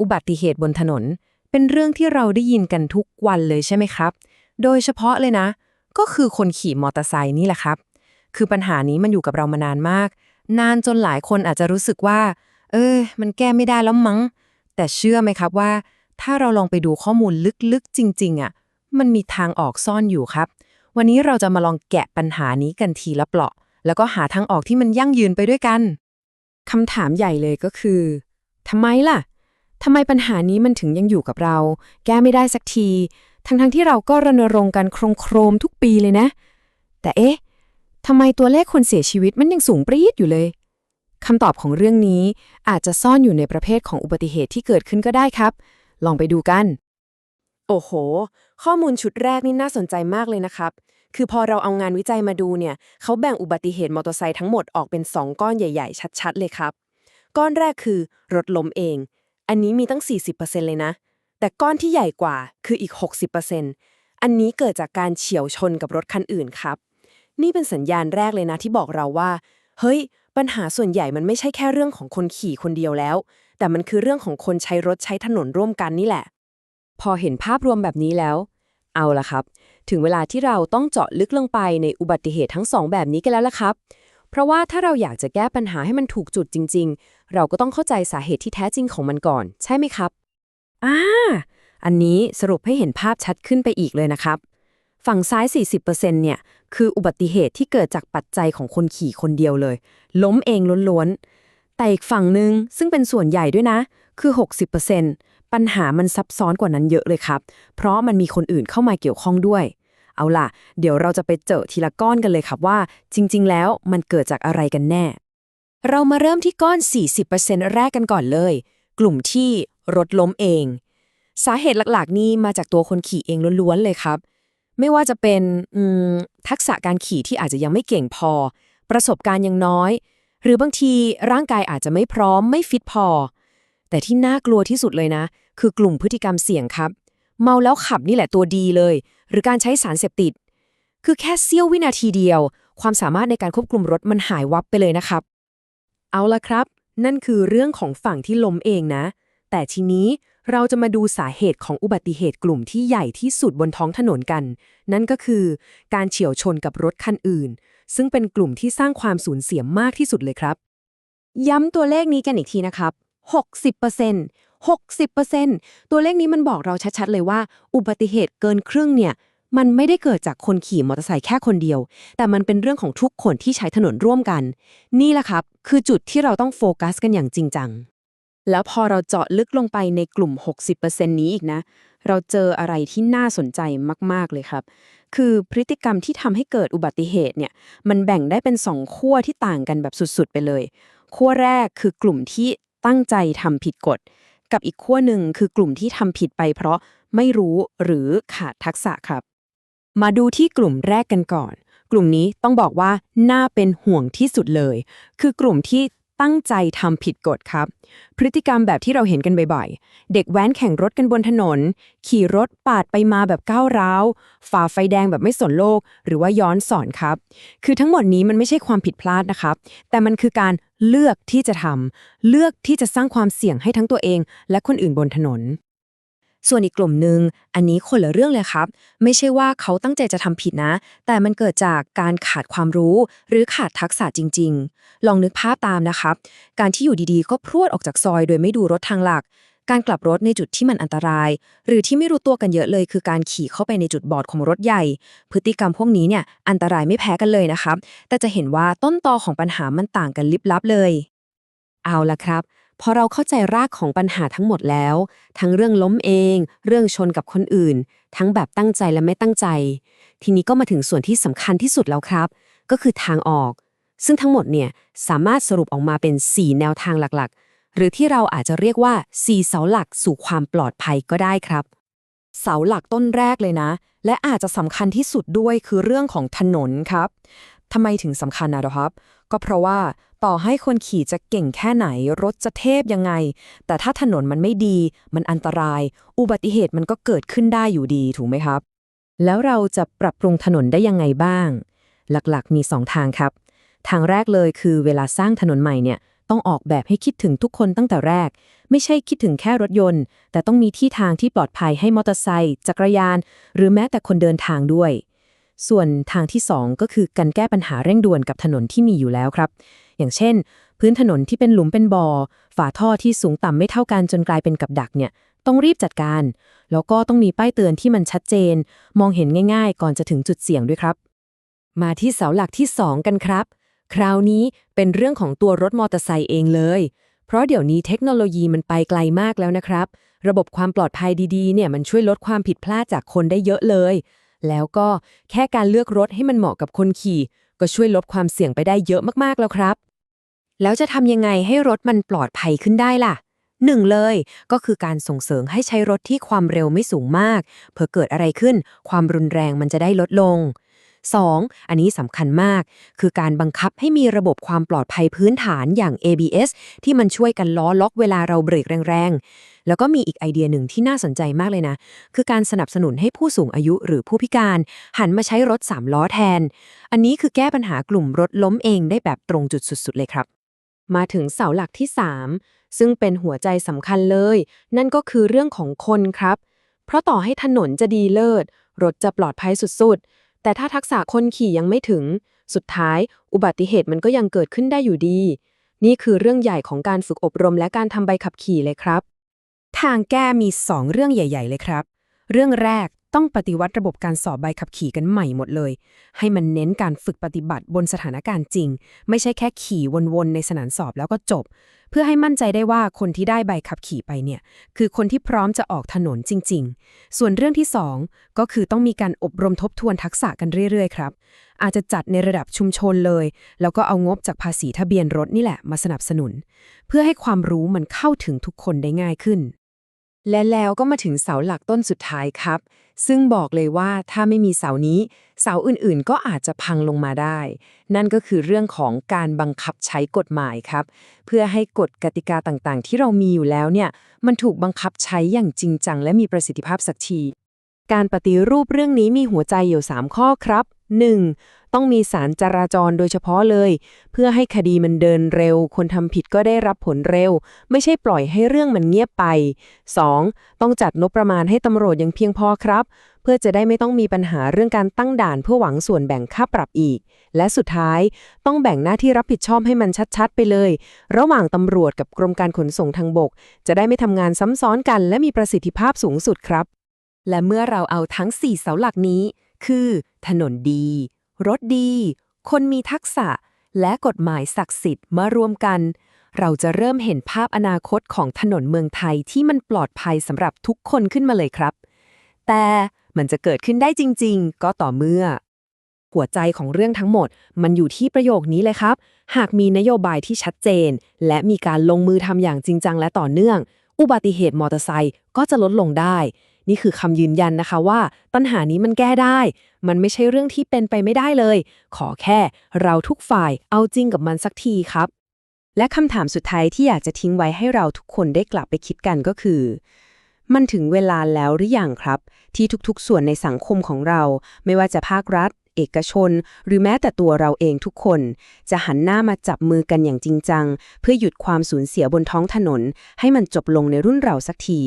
อุบัติเหตุบนถนน เป็นเรื่องที่เราได้ยินกันทุกวันเลยใช่ไหมครับ โดยเฉพาะเลยนะ ก็คือคนขี่มอเตอร์ไซค์นี่แหละครับ คือปัญหานี้มันอยู่กับเรามานานมาก นานจนหลายคนอาจจะรู้สึกว่า เออมันแก้ไม่ได้แล้วมั้ง แต่เชื่อไหมครับว่า ถ้าเราลองไปดูข้อมูลลึกๆ จริง ๆอะ มันมีทางออกซ่อนอยู่ครับ วันนี้เราจะมาลองแกะปัญหานี้กันทีละเปราะ แล้วก็หาทางออกที่มันยั่งยืนไปด้วยกันคำถามใหญ่เลยก็คือทำไมล่ะ ทำไมปัญหานี้มันถึงยังอยู่กับเรา แก้ไม่ได้สักที ทั้งๆทที่เราก็รณรงค์กันโครมโครมทุกปีเลยนะ แต่เอ๊ะทำไมตัวเลขคนเสียชีวิตมันยังสูงปรี๊ดอยู่เลยคำตอบของเรื่องนี้อาจจะซ่อนอยู่ในประเภทของอุบัติเหตุที่เกิดขึ้นก็ได้ครับ ลองไปดูกัน โอ้โห ข้อมูลชุดแรกนี่น่าสนใจมากเลยนะครับ คือพอเราเอางานวิจัยมาดูเนี่ย เขาแบ่งอุบัติเหตุมอเตอร์ไซค์ทั้งหมดออกเป็น 2 ก้อนใหญ่ ๆ ชัด ๆ เลยครับ ก้อนแรกคือ รถล้มเอง อันนี้มีตั้ง 40%เลยนะ แต่ก้อนที่ใหญ่กว่าคืออีก 60%อันนี้เกิดจากการเฉียวชนกับรถคันอื่นครับ นี่เป็นสัญญาณแรกเลยนะที่บอกเราว่า เฮ้ย ปัญหาส่วนใหญ่มันไม่ใช่แค่เรื่องของคนขี่คนเดียวแล้ว แต่มันคือเรื่องของคนใช้รถใช้ถนนร่วมกันนี่แหละ พอเห็นภาพรวมแบบนี้แล้ว เอาละครับ ถึงเวลาที่เราต้องเจาะลึกลงไปในอุบัติเหตุทั้งสองแบบนี้กันแล้วละครับ เพราะว่าถ้าเราอยากจะแก้ปัญหาให้มันถูกจุดจริง เราก็ต้องเข้าใจสาเหตุที่แท้จริงของมันก่อน ใช่ไหมครับอ่าอันนี้สรุปให้เห็นภาพชัดขึ้นไปอีกเลยนะครับ ฝั่งซ้าย 40%เนี่ย คืออุบัติเหตุที่เกิดจากปัจจัยของคนขี่คนเดียวเลย ล้มเองล้วนๆ แต่อีกฝั่งหนึ่งซึ่งเป็นส่วนใหญ่ด้วยนะ คือ 60%ปัญหามันซับซ้อนกว่านั้นเยอะเลยครับ เพราะมันมีคนอื่นเข้ามาเกี่ยวข้องด้วย เอาล่ะ เดี๋ยวเราจะไปเจอทีละก้อนกันเลยครับว่า จริง ๆ แล้วมันเกิดจากอะไรกันแน่ เรามาเริ่มที่ก้อน 40%แรกกันก่อนเลย กลุ่มที่รถล้มเอง สาเหตุหลักๆ นี่มาจากตัวคนขี่เองล้วนๆ เลยครับ ไม่ว่าจะเป็นทักษะการขี่ที่อาจจะยังไม่เก่งพอ ประสบการณ์ยังน้อย หรือบางทีร่างกายอาจจะไม่พร้อมไม่ฟิตพอ แต่ที่น่ากลัวที่สุดเลยนะ คือกลุ่มพฤติกรรมเสี่ยงครับ เมาแล้วขับนี่แหละตัวดีเลย หรือการใช้สารเสพติด คือแค่เสี้ยววินาทีเดียว ความสามารถในการควบคุมรถมันหายวับไปเลยนะครับ เอาละครับ นั่นคือเรื่องของฝั่งที่ล้มเองนะ แต่ทีนี้เราจะมาดูสาเหตุของอุบัติเหตุกลุ่มที่ใหญ่ที่สุดบนท้องถนนกัน นั่นก็คือการเฉียวชนกับรถคันอื่น ซึ่งเป็นกลุ่มที่สร้างความสูญเสียมากที่สุดเลยครับ ย้ำตัวเลขนี้กันอีกทีนะครับ 60% 60%ตัวเลขนี้มันบอกเราชัดๆเลยว่า อุบัติเหตุเกินครึ่งเนี่ย มันไม่ได้เกิดจากคนขี่มอเตอร์ไซค์แค่คนเดียว แต่มันเป็นเรื่องของทุกคนที่ใช้ถนนร่วมกัน นี่แหละครับ คือจุดที่เราต้องโฟกัสกันอย่างจริงจัง แล้วพอเราเจาะลึกลงไปในกลุ่ม 60%นี้อีกนะ เราเจออะไรที่น่าสนใจมาก ๆ เลยครับ คือพฤติกรรมที่ทำให้เกิดอุบัติเหตุเนี่ย มันแบ่งได้เป็นสองขั้วที่ต่างกันแบบสุด ๆ ไปเลย ขั้วแรกคือกลุ่มที่ตั้งใจทำผิดกฎ กับอีกขั้วหนึ่งคือกลุ่มที่ทำผิดไปเพราะไม่รู้หรือขาดทักษะครับ มาดูที่กลุ่มแรกกันก่อน กลุ่มนี้ต้องบอกว่าน่าเป็นห่วงที่สุดเลย คือกลุ่มที่ตั้งใจทำผิดกฎครับ พฤติกรรมแบบที่เราเห็นกันบ่อยๆ เด็กแว้นแข่งรถกันบนถนน ขี่รถปาดไปมาแบบก้าวร้าว ฝ่าไฟแดงแบบไม่สนโลก หรือว่าย้อนสอนครับ คือทั้งหมดนี้มันไม่ใช่ความผิดพลาดนะครับ แต่มันคือการเลือกที่จะทำเลือกที่จะสร้างความเสี่ยงให้ทั้งตัวเอง และคนอื่นบนถนน ส่วนอีกกลุ่มหนึ่งอันนี้คนละเรื่องเลยครับ ไม่ใช่ว่าเขาตั้งใจจะทำผิดนะ แต่มันเกิดจากการขาดความรู้ หรือขาดทักษะจริง ๆ ลองนึกภาพตามนะครับ การที่อยู่ดีๆ ก็พรวดออกจากซอย โดยไม่ดูรถทางหลัก การกลับรถในจุดที่มันอันตราย หรือที่ไม่รู้ตัวกันเยอะเลย คือการขี่เข้าไปในจุดบอดของรถใหญ่ พฤติกรรมพวกนี้เนี่ยอันตรายไม่แพ้กันเลยนะครับ แต่จะเห็นว่าต้นตอของปัญหามันต่างกันลิบลับเลย เอาละครับ พอเราเข้าใจรากของปัญหาทั้งหมดแล้ว ทั้งเรื่องล้มเอง เรื่องชนกับคนอื่น ทั้งแบบตั้งใจและไม่ตั้งใจ ทีนี้ก็มาถึงส่วนที่สำคัญที่สุดแล้วครับ ก็คือทางออก ซึ่งทั้งหมดเนี่ยสามารถสรุปออกมาเป็น 4 แนวทางหลักๆ หรือที่เราอาจจะเรียกว่า 4 เสาหลักสู่ความปลอดภัยก็ได้ครับ เสาหลักต้นแรกเลยนะ และอาจจะสำคัญที่สุดด้วยคือเรื่องของถนนครับทำไมถึงสำคัญนะครับ ก็เพราะว่าต่อให้คนขี่จะเก่งแค่ไหน รถจะเทพยังไง แต่ถ้าถนนมันไม่ดี มันอันตราย อุบัติเหตุมันก็เกิดขึ้นได้อยู่ดีถูกไหมครับ แล้วเราจะปรับปรุงถนนได้ยังไงบ้าง หลักๆ มี 2 ทางครับ ทางแรกเลยคือเวลาสร้างถนนใหม่เนี่ยต้องออกแบบให้คิดถึงทุกคนตั้งแต่แรก ไม่ใช่คิดถึงแค่รถยนต์ แต่ต้องมีที่ทางที่ปลอดภัยให้มอเตอร์ไซค์จักรยาน หรือแม้แต่คนเดินทางด้วย ส่วนทางที่ 2 ก็คือการแก้ปัญหาเร่งด่วนกับถนนที่มีอยู่แล้วครับ อย่างเช่น พื้นถนนที่เป็นหลุมเป็นบ่อฝาท่อที่สูงต่ำไม่เท่ากันจนกลายเป็นกับดักเนี่ยต้องรีบจัดการ แล้วก็ต้องมีป้ายเตือนที่มันชัดเจน มองเห็นง่ายๆ ก่อนจะถึงจุดเสี่ยงด้วยครับ มาที่เสาหลักที่ 2 กันครับ คราวนี้เป็นเรื่องของตัวรถมอเตอร์ไซค์เองเลย เพราะเดี๋ยวนี้เทคโนโลยีมันไปไกลมากแล้วนะครับ ระบบความปลอดภัยดีๆเนี่ยมันช่วยลดความผิดพลาดจากคนได้เยอะเลย แล้วก็แค่การเลือกรถให้มันเหมาะกับคนขี่ ก็ช่วยลดความเสี่ยงไปได้เยอะมากๆแล้วครับ แล้วจะทำยังไงให้รถมันปลอดภัยขึ้นได้ล่ะหนึ่งเลย ก็คือการส่งเสริมให้ใช้รถที่ความเร็วไม่สูงมากเพื่อเกิดอะไรขึ้น ความรุนแรงมันจะได้ลดลง 2. อันนี้สำคัญมาก คือการบังคับให้มีระบบความปลอดภัยพื้นฐานอย่าง ABS ที่มันช่วยกันล้อล็อกเวลาเราเบรกแรงๆ แล้วก็มีอีกไอเดียหนึ่งที่น่าสนใจมากเลยนะ คือการสนับสนุนให้ผู้สูงอายุหรือผู้พิการ หันมาใช้รถ 3 ล้อแทน อันนี้คือแก้ปัญหากลุ่มรถล้มเองได้แบบตรงจุดสุด ๆ เลยครับ มาถึงเสาหลักที่ 3 ซึ่งเป็นหัวใจสำคัญเลย นั่นก็คือเรื่องของคนครับ เพราะต่อให้ถนนจะดีเลิศรถจะปลอดภัยสุดๆ แต่ถ้าทักษะคนขี่ยังไม่ถึง สุดท้ายอุบัติเหตุมันก็ยังเกิดขึ้นได้อยู่ดี นี่คือเรื่องใหญ่ของการฝึกอบรมและการทำใบขับขี่เลยครับ ทางแก้มี 2 เรื่องใหญ่ ๆ เลยครับ เรื่องแรก ต้องปฏิวัติระบบการสอบใบขับขี่กันใหม่หมดเลย ให้มันเน้นการฝึกปฏิบัติบนสถานการณ์จริง ไม่ใช่แค่ขี่วนๆในสนามสอบแล้วก็จบ เพื่อให้มั่นใจได้ว่าคนที่ได้ใบขับขี่ไปเนี่ย คือคนที่พร้อมจะออกถนนจริง ๆ ส่วนเรื่องที่ 2 ก็คือต้องมีการอบรมทบทวนทักษะกันเรื่อยๆครับ อาจจะจัดในระดับชุมชนเลย แล้วก็เอางบจากภาษีทะเบียนรถนี่แหละมาสนับสนุน เพื่อให้ความรู้มันเข้าถึงทุกคนได้ง่ายขึ้นและแล้วก็มาถึงเสาหลักต้นสุดท้ายครับ ซึ่งบอกเลยว่าถ้าไม่มีเสานี้ เสาอื่นๆ ก็อาจจะพังลงมาได้ นั่นก็คือเรื่องของการบังคับใช้กฎหมายครับ เพื่อให้กฎกติกาต่างๆ ที่เรามีอยู่แล้วเนี่ย มันถูกบังคับใช้อย่างจริงจังและมีประสิทธิภาพสักที การปฏิรูปเรื่องนี้มีหัวใจอยู่ 3 ข้อครับ 1. ต้องมีสารจราจรโดยเฉพาะเลย เพื่อให้คดีมันเดินเร็ว คนทำผิดก็ได้รับผลเร็ว ไม่ใช่ปล่อยให้เรื่องมันเงียบไป 2. ต้องจัดงบประมาณให้ตำรวจย่างเพียงพอครับ เพื่อจะได้ไม่ต้องมีปัญหาเรื่องการตั้งด่านเพื่อหวังส่วนแบ่งค่าปรับอีก และสุดท้ายต้องแบ่งหน้าที่รับผิดชอบให้มันชัดๆ ไปเลย ระหว่างตำรวจกับกรมการขนส่งทางบก จะได้ไม่ทำงานซ้ำซ้อนกัน และมีประสิทธิภาพสูงสุดครับและเมื่อเราเอาทั้ง 4 เสาหลักนี้ คือ ถนนดี รถดี คนมีทักษะ และกฎหมายศักดิ์สิทธิ์มารวมกัน เราจะเริ่มเห็นภาพอนาคตของถนนเมืองไทยที่มันปลอดภัยสำหรับทุกคนขึ้นมาเลยครับ แต่มันจะเกิดขึ้นได้จริง ๆ ก็ต่อเมื่อ หัวใจของเรื่องทั้งหมด มันอยู่ที่ประโยคนี้เลยครับ หากมีนโยบายที่ชัดเจน และมีการลงมือทำอย่างจริงจังและต่อเนื่อง อุบัติเหตุมอเตอร์ไซค์ก็จะลดลงได้ นี่คือคำยืนยันนะคะว่า ปัญหานี้มันแก้ได้ มันไม่ใช่เรื่องที่เป็นไปไม่ได้เลย ขอแค่เราทุกฝ่ายเอาจริงกับมันสักทีครับ และคำถามสุดท้ายที่อยากจะทิ้งไว้ให้เราทุกคนได้กลับไปคิดกันก็คือ มันถึงเวลาแล้วหรือยังครับ ที่ทุกๆ ส่วนในสังคมของเรา ไม่ว่าจะภาครัฐ เอกชน หรือแม้แต่ตัวเราเองทุกคน จะหันหน้ามาจับมือกันอย่างจริงจัง เพื่อหยุดความสูญเสียบนท้องถนน ให้มันจบลงในรุ่นเราสักที